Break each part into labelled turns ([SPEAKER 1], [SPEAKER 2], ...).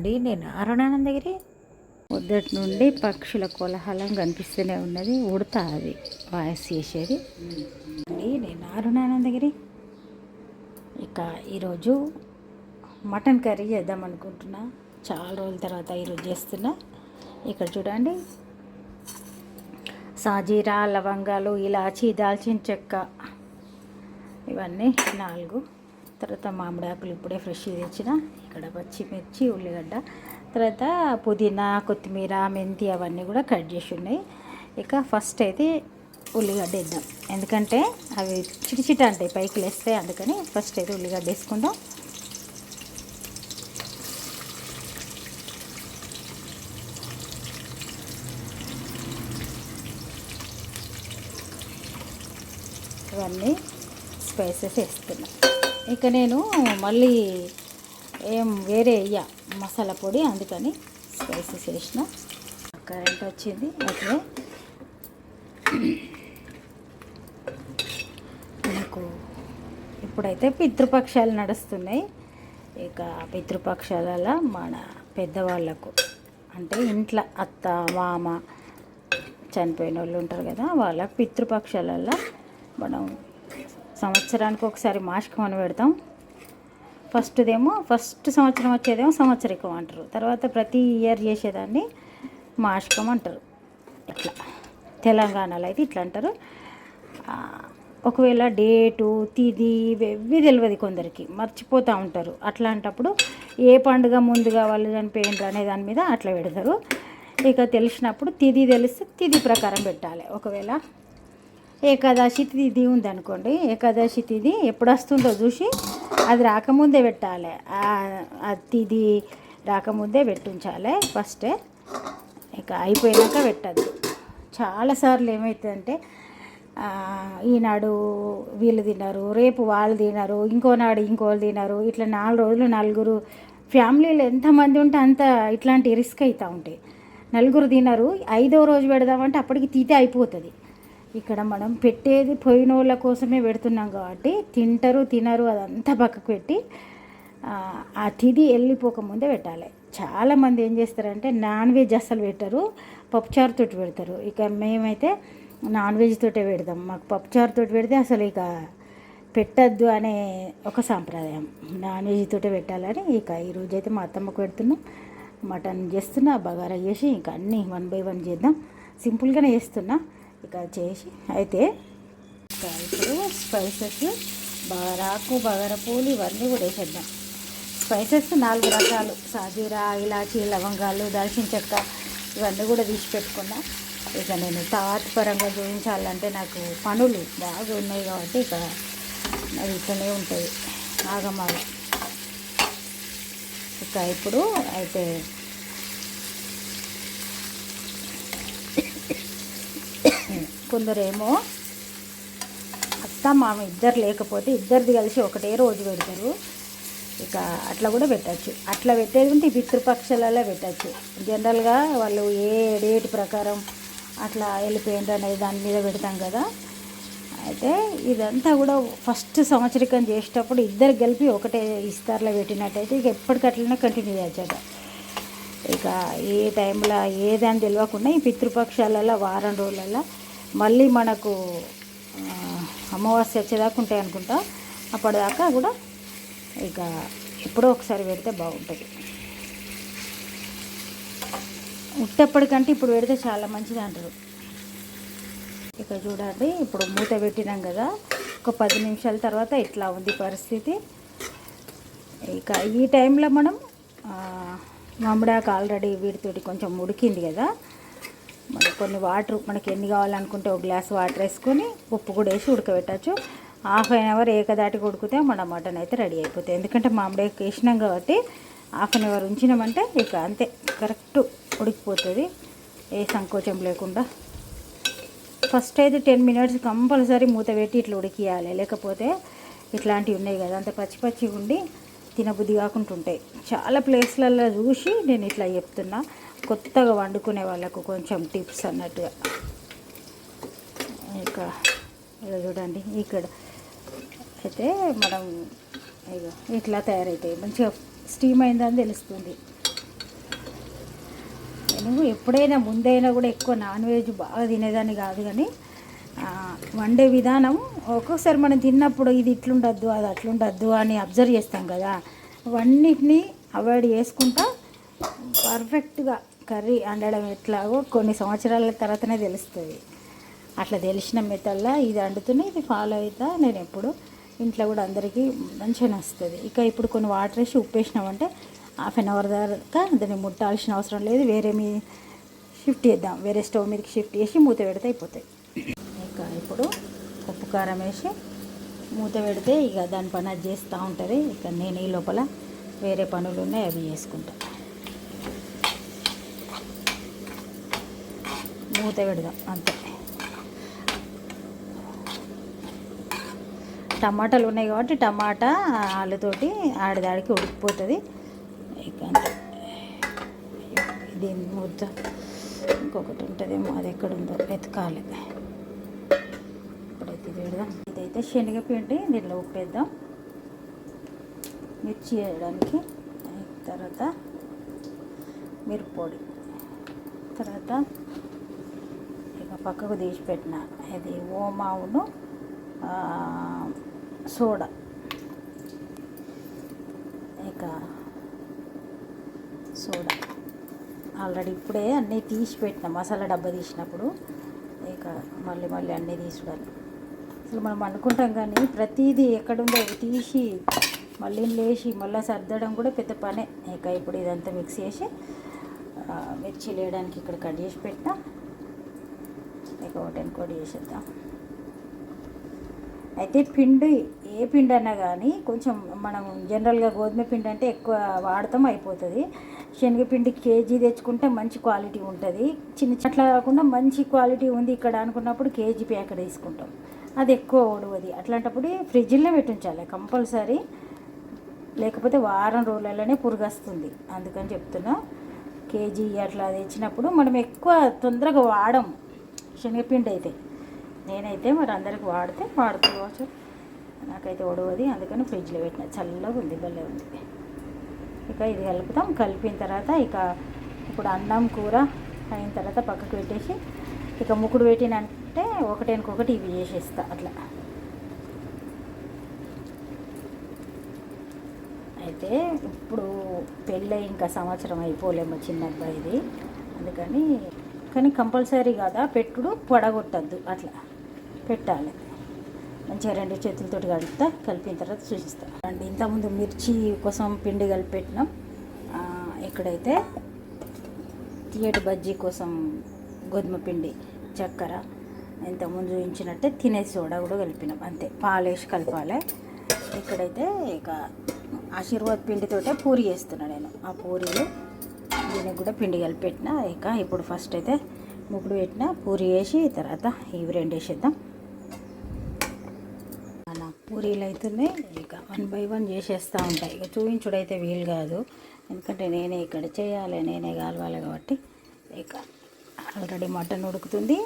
[SPEAKER 1] అండి. నేను అరుణానందగిరి పొద్దుటి నుండి పక్షుల కోలాహలం కనిపిస్తూనే ఉన్నది. ఉడతా అది వాయిస్ చేసేది. అండి నేను అరుణానందగిరి ఇక ఈరోజు మటన్ కర్రీ చేద్దాం అనుకుంటున్నా. చాలా రోజుల తర్వాత ఈరోజు చేస్తున్నా. ఇక్కడ చూడండి. సాజీరా లవంగాలు ఇలాచి దాల్చిన చెక్క. ఇవన్నీ నాలుగు. తర్వాత మామిడి ఆకులు ఇప్పుడే ఫ్రెష్ తెచ్చిన. ఇక్కడ పచ్చిమిర్చి ఉల్లిగడ్డ తర్వాత పుదీనా కొత్తిమీర మెంతి అవన్నీ కూడా కట్ చేసి ఉన్నాయి. ఇక ఫస్ట్ అయితే ఉల్లిగడ్డ వేద్దాం. ఎందుకంటే అవి చిటి అంటాయి పైకి లేస్తాయి. అందుకని ఫస్ట్ అయితే ఉల్లిగడ్డ వేసుకుందాం. ఇవన్నీ స్పైసెస్ వేస్తున్నా ఇక నేను మళ్ళీ ఏం వేరే వేయ మసాలా పొడి అందుకని స్పైసెస్ వేసిన కరెంట్ వచ్చింది? అట్లే. మనకు ఇప్పుడైతే పితృపక్షాలు నడుస్తున్నాయి. ఇక పితృపక్షాలలో మన పెద్దవాళ్ళకు అంటే ఇంట్లో అత్త మామ చనిపోయిన వాళ్ళు ఉంటారు కదా వాళ్ళ పితృపక్షాలలో మనం సంవత్సరానికి ఒకసారి మాసికం అని పెడతాం. ఫస్ట్దేమో ఫస్ట్ సంవత్సరం వచ్చేదేమో సంవత్సరికం అంటారు. తర్వాత ప్రతి ఇయర్ చేసేదాన్ని మాసికం అంటారు. ఇట్లా. తెలంగాణలో అయితే ఇట్లా అంటారు. ఒకవేళ డేటు తిది ఇవి తెలియదు కొందరికి. మర్చిపోతూ ఉంటారు. అట్లాంటప్పుడు ఏ పండుగ ముందుగా వాళ్ళు చనిపోయినరు అనే దాని మీద అట్లా పెడతారు. ఇక తెలిసినప్పుడు తిది తెలిస్తే తిది ప్రకారం పెట్టాలి. ఒకవేళ ఏకాదశి తిది ఉందనుకోండి ఏకాదశి తిది ఎప్పుడు వస్తుందో చూసి అది రాకముందే పెట్టాలి. ఆ- రాకముందే పెట్టించాలి ఫస్టే ఇక అయిపోయాక పెట్టద్దు. చాలాసార్లు ఏమవుతుందంటే ఈనాడు వీళ్ళు తిన్నారు రేపు వాళ్ళు తినరు ఇంకోనాడు ఇంకోళ్ళు తినరు ఇట్లా నాలుగు రోజులు నలుగురు ఫ్యామిలీలు ఎంతమంది ఉంటే అంత ఇట్లాంటి రిస్క్ అవుతూ ఉంటాయి. నలుగురు తినరు ఐదో రోజు పెడదామంటే అప్పటికి తీతే అయిపోతుంది. ఇక్కడ మనం పెట్టేది పోయిన వాళ్ళ కోసమే పెడుతున్నాం కాబట్టి తింటారు తినరు అదంతా పక్కకు పెట్టి ఆ, తిది వెళ్ళిపోకముందే పెట్టాలి. చాలామంది ఏం చేస్తారంటే నాన్ వెజ్ అస్సలు పెట్టరు పప్పుచారుతో పెడతారు. ఇక మేమైతే నాన్ వెజ్ తోటే పెడతాం. మాకు పప్పుచారుతో పెడితే అసలు ఇక పెట్టద్దు అనే ఒక సాంప్రదాయం. నాన్ వెజ్ తోటే పెట్టాలని ఇక ఈరోజు అయితే మా అత్తమ్మకు పెడుతున్నాం. మటన్ చేస్తున్నా బగారా చేసి ఇంకా అన్నీ వన్ బై వన్ చేద్దాం. సింపుల్గానే చేస్తున్నా. ఇక చేసి అయితే ఇప్పుడు స్పైసెస్ బగరాకు బగారా పూలు ఇవన్నీ కూడా వేసేద్దాం. స్పైసెస్ నాలుగు రకాలు. సాజీరా ఇలాచీ లవంగాలు దాల్చిన చెక్క ఇవన్నీ కూడా తీసి పెట్టుకున్నా. ఇక నేను తాత్పరంగా చూపించాలంటే నాకు పనులు బాగా ఉన్నాయి కాబట్టి ఇక అది ఇట్లనే ఉంటుంది ఆగమాగ ఇక ఇప్పుడు అయితే కొందరేమో అత్త మామ ఇద్దరు లేకపోతే ఇద్దరిది కలిసి ఒకటే రోజు పెడతారు. ఇక అట్లా కూడా పెట్టచ్చు. అట్లా పెట్టేది ఉంటే పితృపక్షాలలో పెట్టచ్చు. జనరల్గా వాళ్ళు ఏ డేట్ ప్రకారం అట్లా వెళ్ళిపోయిండ్రు అనేది దాని మీద పెడతాం కదా. అయితే ఇదంతా కూడా ఫస్ట్ సంవత్సరికం చేసేటప్పుడు ఇద్దరు కలిపి ఒకటే ఇస్తారులో పెట్టినట్టయితే ఇక ఎప్పటికట్లనే కంటిన్యూ చేయొచ్చట. ఇక ఏ టైంలో ఏదని తెలియకుండా ఈ పితృపక్షాలలో వారం రోజులలో మళ్ళీ మనకు అమావాస్య వచ్చేదాకా ఉంటాయి అనుకుంటా. అప్పటిదాకా కూడా ఇక ఎప్పుడో ఒకసారి పెడితే బాగుంటుంది. ఉట్టప్పటికంటే ఇప్పుడు పెడితే చాలా మంచిది అంటారు. ఇక చూడండి ఇప్పుడు మూత పెట్టినాం కదా. ఒక పది నిమిషాల తర్వాత ఇట్లా ఉంది పరిస్థితి. ఇక ఈ టైంలో మనం మామిడాకు ఆల్రెడీ వీటితోటి కొంచెం ఉడికింది కదా. మనకు కొన్ని వాటర్ మనకి ఎన్ని కావాలనుకుంటే ఒక గ్లాస్ వాటర్ వేసుకొని ఉప్పు కూడా వేసి ఉడకబెట్టచ్చు. హాఫ్ అన్ అవర్ ఏకదాటికి ఉడికితే మన మటన్ అయితే రెడీ అయిపోతుంది. ఎందుకంటే మామిడి వేసినాం కాబట్టి హాఫ్ అన్ అవర్ ఉంచినామంటే ఇక అంతే కరెక్ట్ ఉడికిపోతుంది. ఏ సంకోచం లేకుండా. ఫస్ట్ అయితే టెన్ మినిట్స్ కంపల్సరీ మూత పెట్టి ఇట్లా ఉడికియాలి. లేకపోతే ఇట్లాంటివి ఉన్నాయి కదా అంత పచ్చి పచ్చి ఉండి తినబుద్ధి కాకుండా ఉంటాయి చాలా ప్లేస్లలో చూసి నేను ఇట్లా చెప్తున్నా. కొత్తగా వండుకునే వాళ్ళకు కొంచెం టిప్స్ అన్నట్టుగా. ఇక ఇక చూడండి ఇక్కడ అయితే మనం ఇట్లా తయారవుతాయి మంచిగా స్టీమ్ అయిందని తెలుస్తుంది. నేను ఎప్పుడైనా ముందైనా కూడా ఎక్కువ నాన్ వెజ్ బాగా తినేదాన్ని కాదు కానీ వండే విధానం ఒక్కొక్కసారి మనం తిన్నప్పుడు ఇది ఇట్లుండద్దు అది అట్లుండద్దు అని అబ్జర్వ్ చేస్తాం కదా. అవన్నిటినీ అవాయిడ్ చేసుకుంటా పర్ఫెక్ట్గా కర్రీ వండడం ఎట్లాగో కొన్ని సంవత్సరాల తర్వాతనే తెలుస్తుంది. అట్లా తెలిసిన మెథడ్లా ఇది వండుతూనే ఇది ఫాలో అవుతా నేను ఎప్పుడు ఇంట్లో కూడా అందరికీ మంచిగా నచ్చుతుంది ఇక ఇప్పుడు కొన్ని వాటర్ వేసి ఉప్పు వేసినామంటే హాఫ్ అన్ అవర్ దాకా దాన్ని ముట్టాల్సిన అవసరం లేదు. వేరే మీ షిఫ్ట్ చేద్దాం. వేరే స్టవ్ మీదకి షిఫ్ట్ చేసి మూత పెడితే అయిపోతాయి. ఇక ఇప్పుడు ఉప్పు కారం వేసి మూత పెడితే ఇక దాని పని అది చేస్తూ ఉంటుంది. ఇక నేను ఈ లోపల వేరే పనులు ఉన్నాయి అవి చేసుకుంటాను మూత పెడదాం అంతే. టమాటాలు ఉన్నాయి కాబట్టి టమాటా ఆలుతోటి ఆడిదాడికి ఉడికిపోతుంది. దీని ముద్ద. ఇంకొకటి ఉంటుందేమో అది ఎక్కడుందో వెతకాలి. ఇప్పుడైతే ఇది పెడదాం. ఇదైతే శనగపిండి దీంట్లో ఉప్పేద్దాం. మిర్చి వేయడానికి. తర్వాత మిరప్పొడి తర్వాత పక్కకు తీసి పెట్టిన ఇది ఓమావును సోడా. ఇక సోడా. ఆల్రెడీ ఇప్పుడే అన్నీ తీసి పెట్టిన మసాలా డబ్బా తీసినప్పుడు. ఇక మళ్ళీ మళ్ళీ అన్నీ తీసుకోవాలి. అసలు మనం అనుకుంటాం కానీ ప్రతిదీ ఎక్కడుందో అవి తీసి మళ్ళీ లేచి మళ్ళీ సర్దడం కూడా పెద్ద పనే. ఇక ఇప్పుడు ఇదంతా మిక్స్ చేసి మిర్చి వేయడానికి ఇక్కడ కట్ చేసి పెట్టినా. మీకు ఒకటి ఇంకోటి చేసేద్దాం. అయితే పిండి ఏ పిండి అన్నా కానీ కొంచెం మనం జనరల్గా గోధుమ పిండి అంటే ఎక్కువ వాడతాం అయిపోతుంది. శనగపిండి కేజీ తెచ్చుకుంటే మంచి క్వాలిటీ ఉంటుంది. చిన్న చెట్ల కాకుండా మంచి క్వాలిటీ ఉంది ఇక్కడ అనుకున్నప్పుడు కేజీ ప్యాకెట్ తీసుకుంటాం. అది ఎక్కువ ఓడవది. అట్లాంటప్పుడు ఫ్రిడ్జ్లో పెట్టించాలి కంపల్సరీ. లేకపోతే వారం రోజులలోనే పురుగస్తుంది. అందుకని చెప్తున్నా కేజీ అట్లా తెచ్చినప్పుడు మనం ఎక్కువ తొందరగా వాడము. శనగపిండి అయితే నేనైతే మరి అందరికి వాడితే వాడుకోవచ్చు నాకైతే ఒడవది అందుకని ఫ్రిడ్జ్లో పెట్టిన. చల్లగా ఉంది భలే ఉంది. ఇక ఇది కలుపుతాం. కలిపిన తర్వాత ఇక ఇప్పుడు అన్నం కూర అయిన తర్వాత పక్కకు పెట్టేసి ఇక ముక్కుడు పెట్టినంటే ఒకటేనుకొకటి ఇవి చేసేస్తా అట్లా. అయితే ఇప్పుడు పెళ్ళి ఇంకా సంవత్సరం అయిపోలేము చిన్న అబ్బాయిది అందుకని కానీ కంపల్సరీ కదా పెట్టుడు పొడగొట్టద్దు అట్లా పెట్టాలి. మంచిగా రెండు చేతులతోటి కలుపుతా కలిపిన తర్వాత చూసిస్తా. అండి ఇంతకుముందు మిర్చి కోసం పిండి కలిపి పెట్టినాం ఇక్కడైతే తీయటి బజ్జీ కోసం గోధుమ పిండి చక్కెర ఇంతకుముందు చూపించినట్టే తినే సోడా కూడా కలిపినాం. అంతే పాలేసి కలపాలి. ఇక్కడైతే ఇక ఆశీర్వాద్ పిండితోటే పూరి చేస్తున్నా నేను. ఆ పూరీలు దీనికి కూడా పిండి కలిపి పెట్టిన ఇక ఇప్పుడు ఫస్ట్ అయితే ముగ్గుడు పెట్టిన పూరి వేసి తర్వాత ఇవి రెండు వేసేద్దాం. అలా పూరీలు అవుతున్నాయి ఇక వన్ బై వన్ చేసేస్తూ ఉంటాయి ఇక చూపించుడైతే వీలు కాదు. ఎందుకంటే నేనే ఇక్కడ చేయాలి నేనే కాలవాలి కాబట్టి. ఇక ఆల్రెడీ మటన్ ఉడుకుతుంది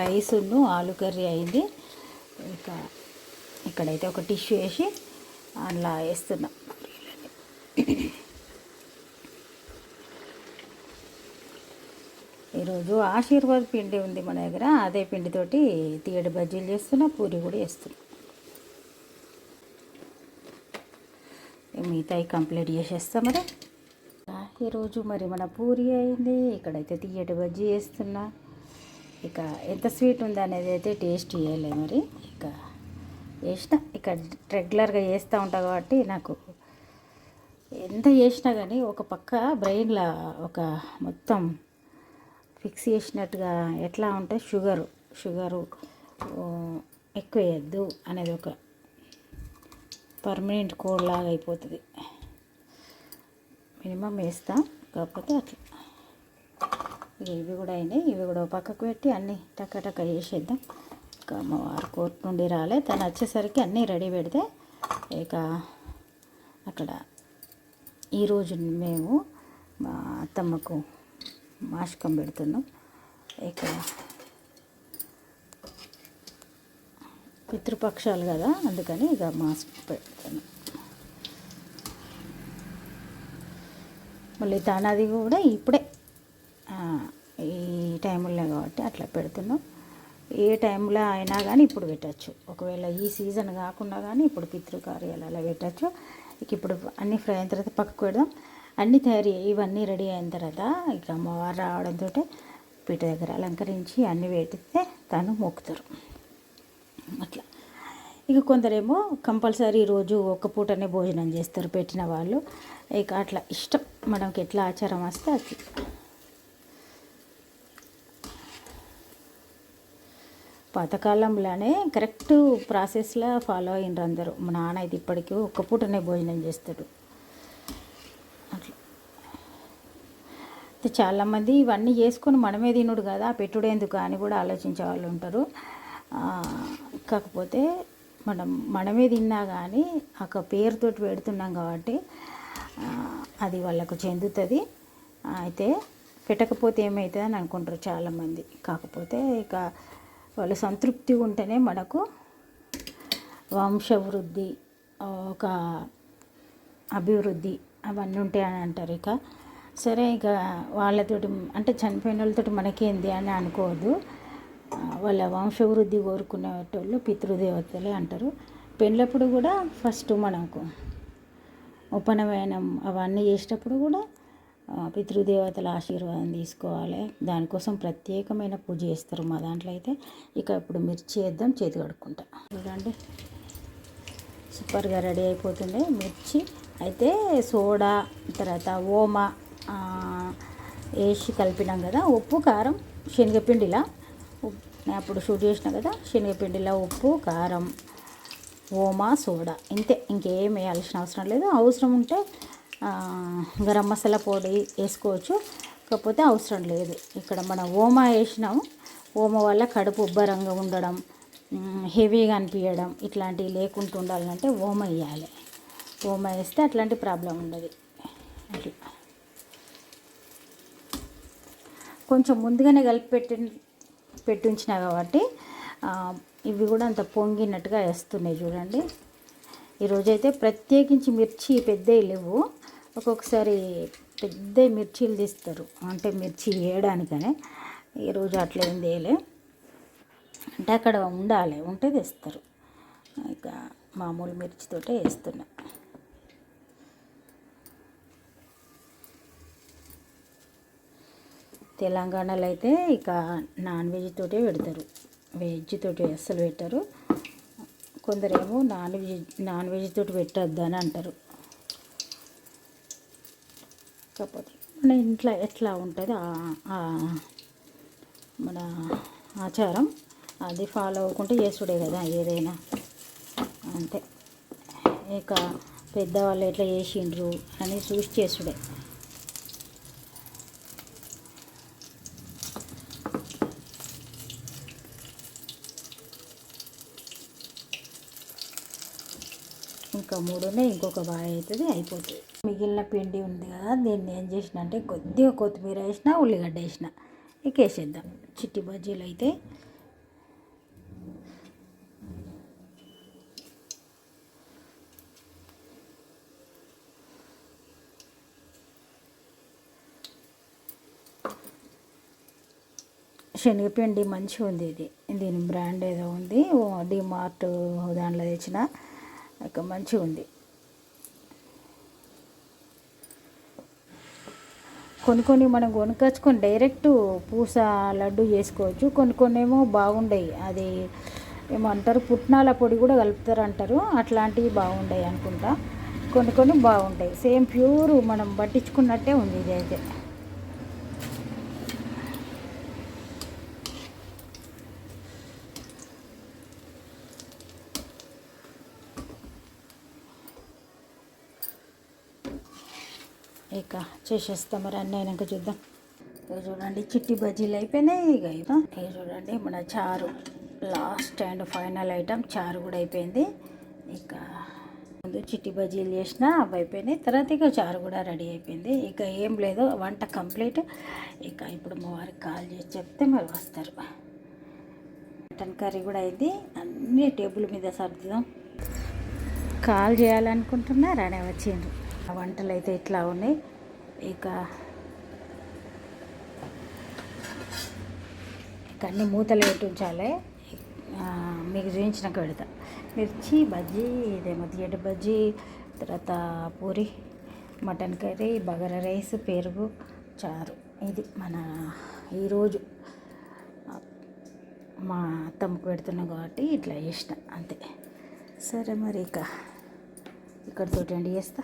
[SPEAKER 1] రైసును ఆలు కర్రీ అయింది. ఇక ఇక్కడైతే ఒక టిష్యూ వేసి అలా వేస్తున్నా. ఈరోజు ఆశీర్వాద్ పిండి ఉంది మన దగ్గర. అదే పిండితోటి తీయడి బజ్జీలు చేస్తున్నా పూరి కూడా చేస్తున్నా. మిగతాయి కంప్లీట్ చేసేస్తా మరి. ఈరోజు మరి మన పూరి అయింది. ఇక్కడైతే తీయటి బజ్జీ చేస్తున్నా. ఇక ఎంత స్వీట్ ఉంది అనేది అయితే టేస్ట్ చేయలే మరి. ఇక చేసిన. ఇక రెగ్యులర్గా చేస్తూ ఉంటా కాబట్టి నాకు ఎంత చేసినా కానీ ఒక పక్క బ్రెయిన్లో ఒక మొత్తం ఫిక్స్ చేసినట్టుగా ఎట్లా ఉంటే షుగరు షుగరు ఎక్కువ వేయద్దు అనేది ఒక పర్మనెంట్ కోడ్ లాగా అయిపోతుంది. మినిమం వేస్తాం కాకపోతే అట్లా. ఇక ఇవి కూడా అయినాయి ఇవి కూడా పక్కకు పెట్టి అన్నీ టక్క టక్క చేసేద్దాం. ఇక అమ్మవారు కోర్టు నుండి రాలే తను వచ్చేసరికి అన్నీ రెడీ పెడితే ఇక అక్కడ ఈరోజు మేము మా అత్తమ్మకు మాషకం పెడుతున్నాం. ఇక పితృపక్షాలు కదా అందుకని ఇక మాస్క్ పెడుతున్నాం. మళ్ళీ తనది కూడా ఇప్పుడే. ఈ టైంలో కాబట్టి అట్లా పెడుతున్నాం. ఏ టైంలో అయినా కానీ ఇప్పుడు పెట్టచ్చు. ఒకవేళ ఈ సీజన్ కాకుండా కానీ ఇప్పుడు పితృకార్యాలు అలా పెట్టచ్చు. ఇక ఇప్పుడు అన్ని ఫ్రై అయిన తర్వాత పక్కకు పెడదాం. అన్నీ తయారీ ఇవన్నీ రెడీ అయిన తర్వాత ఇక అమ్మవారు రావడంతో పీట దగ్గర అలంకరించి అన్నీ పెట్టితే తను మొక్కుతారు. అట్లా. ఇక కొందరేమో కంపల్సరీ రోజు ఒక్క పూటనే భోజనం చేస్తారు పెట్టిన వాళ్ళు. ఇక అట్లా ఇష్టం మనకి ఎట్లా ఆచారం వస్తే అట్లా. పాతకాలంలోనే కరెక్ట్ ప్రాసెస్లో ఫాలో అయినరు అందరూ మా నాన్న అయితే ఇప్పటికీ ఒక్క పూటనే భోజనం చేస్తాడు అట్లా అయితే చాలామంది ఇవన్నీ చేసుకొని మనమే తినుడు కదా పెట్టుడు ఎందుకు అని కూడా ఆలోచించే వాళ్ళు ఉంటారు. కాకపోతే మనం మనమే తిన్నా కానీ ఒక పేరుతోటి పెడుతున్నాం కాబట్టి అది వాళ్ళకు చెందుతుంది. అయితే పెట్టకపోతే ఏమవుతుంది అని అనుకుంటారు చాలామంది. కాకపోతే ఇక వాళ్ళు సంతృప్తి ఉంటేనే మనకు వంశవృద్ధి ఒక అభివృద్ధి అవన్నీ ఉంటాయని అంటారు ఇక. సరే ఇక వాళ్ళతోటి అంటే చనిపోయిన వాళ్ళతోటి మనకేంది అని అనుకోవద్దు. వాళ్ళ వంశవృద్ధి కోరుకునేటోళ్ళు పితృదేవతలే అంటారు. పెళ్ళప్పుడు కూడా ఫస్ట్ మనకు ఉపనయనం అవన్నీ చేసేటప్పుడు కూడా పితృదేవతల ఆశీర్వాదం తీసుకోవాలి. దానికోసం ప్రత్యేకమైన పూజ చేస్తారు మా దాంట్లో అయితే. ఇక ఇప్పుడు మిర్చి వేద్దాం చేతి కడుక్కుంటా. చూడండి. సూపర్గా రెడీ అయిపోతుంది మిర్చి. అయితే సోడా తర్వాత ఓమ వేసి కలిపినాం కదా ఉప్పు కారం శనగపిండిలా. నేను అప్పుడు షూట్ చేసిన కదా శనగపిండిలా ఉప్పు కారం ఓమా సోడా ఇంతే. ఇంకేం వేయాల్సిన అవసరం లేదు. అవసరం ఉంటే గరం మసాలా పొడి వేసుకోవచ్చు. కాకపోతే అవసరం లేదు. ఇక్కడ మనం ఓమా వేసినాము. ఓమ వల్ల కడుపు ఉబ్బరంగా ఉండడం హెవీగా అనిపించడం ఇట్లాంటివి లేకుండా ఉండాలంటే ఓమ వేయాలి. ఓమ వేస్తే అట్లాంటి ప్రాబ్లం ఉండదు. అట్లా. కొంచెం ముందుగానే కలిపి పెట్టి పెట్టించిన కాబట్టి ఇవి కూడా అంత పొంగినట్టుగా వేస్తున్నాయి చూడండి. ఈరోజైతే ప్రత్యేకించి మిర్చి పెద్దవి లేవు. ఒక్కొక్కసారి పెద్ద మిర్చీలు తీస్తారు. అంటే మిర్చి వేయడానికనే. ఈరోజు అట్లా ఏం చేయలే అంటే అక్కడ ఉండాలి ఉంటే తెస్తారు. ఇక మామూలు మిర్చితోటే వేస్తున్నా. తెలంగాణలో అయితే ఇక నాన్ వెజ్ తోటే పెడతారు. వెజ్ తోటి అస్సలు పెట్టరు. కొందరేమో నాన్ వెజ్ నాన్ వెజ్ తోటి పెట్టద్దు అని అంటారు. కాకపోతే మన ఇంట్లో ఎట్లా ఉంటుంది? ఆ- మన ఆచారం అది ఫాలో అవ్వకుంటే చేసుడే కదా ఏదైనా. అంతే. ఇక పెద్దవాళ్ళు ఎట్లా చేసిండ్రు అని చూసి చేసుడే. మూడు మూడునే ఇంకొక బాగా అవుతుంది అయిపోతుంది. మిగిలిన పిండి ఉంది కదా దీన్ని ఏం చేసిన అంటే కొద్దిగా కొత్తిమీర వేసిన ఉల్లిగడ్డ వేసిన. ఇక వేసేద్దాం. చిట్టి బజ్జీలు అయితే. శనగపిండి మంచిగా ఉంది ఇది. దీని బ్రాండ్ ఏదో ఉంది. డిమార్ట్ దాంట్లో తెచ్చిన. ఇక మంచిగా ఉంది. కొన్ని కొన్ని మనం కొనుకొచ్చుకొని డైరెక్ట్ పూస లడ్డు చేసుకోవచ్చు. కొన్ని కొన్ని ఏమో బాగుండయి. అది ఏమంటారు? పుట్నాల పొడి కూడా కలుపుతారు అంటారు అట్లాంటివి బాగుంటాయి అనుకుంటా. కొన్ని కొన్ని బాగుంటాయి సేమ్ ప్యూర్ మనం పట్టించుకున్నట్టే ఉంది ఇది అయితే ఇక చేసేస్తాం మరి అన్నీ అయినాక చూద్దాం. ఇక చూడండి చిట్టి బజ్జీలు అయిపోయినాయి. ఇక ఇక ఇక చూడండి మన చారు లాస్ట్ అండ్ ఫైనల్ ఐటమ్ చారు కూడా అయిపోయింది. ఇక ముందు చిట్టి బజ్జీలు చేసిన అవి అయిపోయినాయి. తర్వాత ఇక చారు కూడా రెడీ అయిపోయింది. ఇక ఏం లేదు వంట కంప్లీట్. ఇక ఇప్పుడు మా వారికి కాల్ చేసి చెప్తే మరి వస్తారు. మటన్ కర్రీ కూడా అయింది. అన్ని టేబుల్ మీద సర్దుదాం. కాల్ చేయాలనుకుంటున్నా రానే వచ్చిండ్రు. వంటలు అయితే ఇట్లా ఉన్నాయి. ఇక ఇక అన్ని మూతలు పెట్టి ఉంచాలి మీకు చూపించినాక పెడతా. మిర్చి బజ్జీ ఇదేమో థియేటర్ బజ్జీ తర్వాత puri mutton curry bagara rice పెరుగు చారు. ఇది మన ఈరోజు మా అత్తమ్మకు పెడుతున్నాం కాబట్టి ఇట్లా చేసిన అంతే. సరే మరి ఇక ఇక్కడితో ఎండ్ చేస్తా.